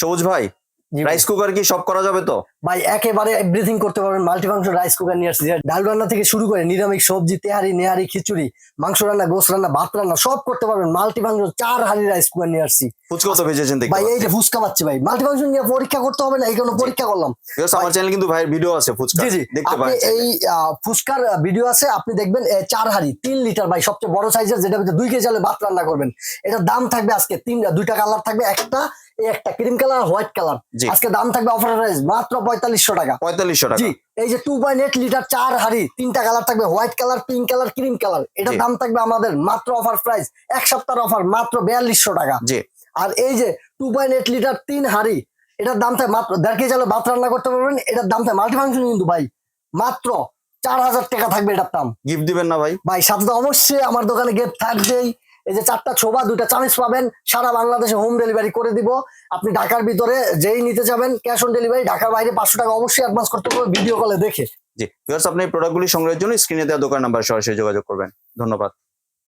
সবুজ ভাই rice cooker কি সব করা যাবে তো? ভাই একেবারে এভরিথিং করতে পারবেন মাল্টিফাংশন রাইস কুকার নিয়ে আসছি। ডাল রান্না থেকে শুরু করে নিরামিষ সবজি তেহারি নেহারি খিচুড়ি মাংস রান্না গোস রান্না ভাত রান্না সব করতে পারবেন। মাল্টিফাংশন চার হাড়ি রাইস কুকার নিয়ে আসছি। ফুচকা তো ভেজেছেন দেখতে ভাই এই যে ফুচকা পাচ্ছি ভাই মাল্টিফাংশন নিয়ে পরীক্ষা করতে হবে না এই পরীক্ষা করলাম। আমার চ্যানেল কিন্তু ভাইয়ের ভিডিও আছে ফুচকা জি জি। দেখতে আপনি এই ফুচকার ভিডিও আছে আপনি দেখবেন চার হাড়ি তিন লিটার ভাই সবচেয়ে বড় সাইজের যেটা দুই কেজি চালে ভাত রান্না করবেন। এটার দাম থাকবে আজকে তিন দুইটা কালার থাকবে একটা একটা ক্রিম কালার হোয়াইট কালার। আজকে দাম থাকবে অফার প্রাইস মাত্র পঁয়তাল্লিশশো টাকা। পঁয়তাল্লিশশো টাকা। জি এই যে টু পয়েন্ট এইট লিটার চার হাড়ি তিনটা কালার থাকবে white colour pink colour cream colour. এটার দাম থাকবে আমাদের মাত্র অফার প্রাইস এক সপ্তাহের অফার মাত্র বিয়াল্লিশশো টাকা। জি। আর এই যে টু পয়েন্ট এইট লিটার তিন হাড়ি এটার দাম থাকে মাত্র দেড় কেজি চালে ভাত রান্না করতে পারবেন এটার দাম থাকে মাল্টিফাংশন কিন্তু ভাই মাত্র চার হাজার টাকা থাকবে এটার দাম। গিফট দিবেন না ভাই? ভাই সাথে তো অবশ্যই আমার দোকানে গেট থাকবেই। এই যে চারটা ছোবা, দুইটা চামিচ পাবেন, সারা বাংলাদেশে হোম ডেলিভারি করে দিব। আপনি ঢাকার ভিতরে যেই নিতে যাবেন ক্যাশ অন ডেলিভারি ঢাকার বাইরে পাঁচশো টাকা অবশ্যই অ্যাডভান্স করতে হবে ভিডিও কলে দেখে। জি আপনি এই প্রোডাক্টগুলি সংগ্রহের জন্য স্ক্রিনে দেওয়া দোকান নাম্বার সরাসরি যোগাযোগ করবেন। ধন্যবাদ।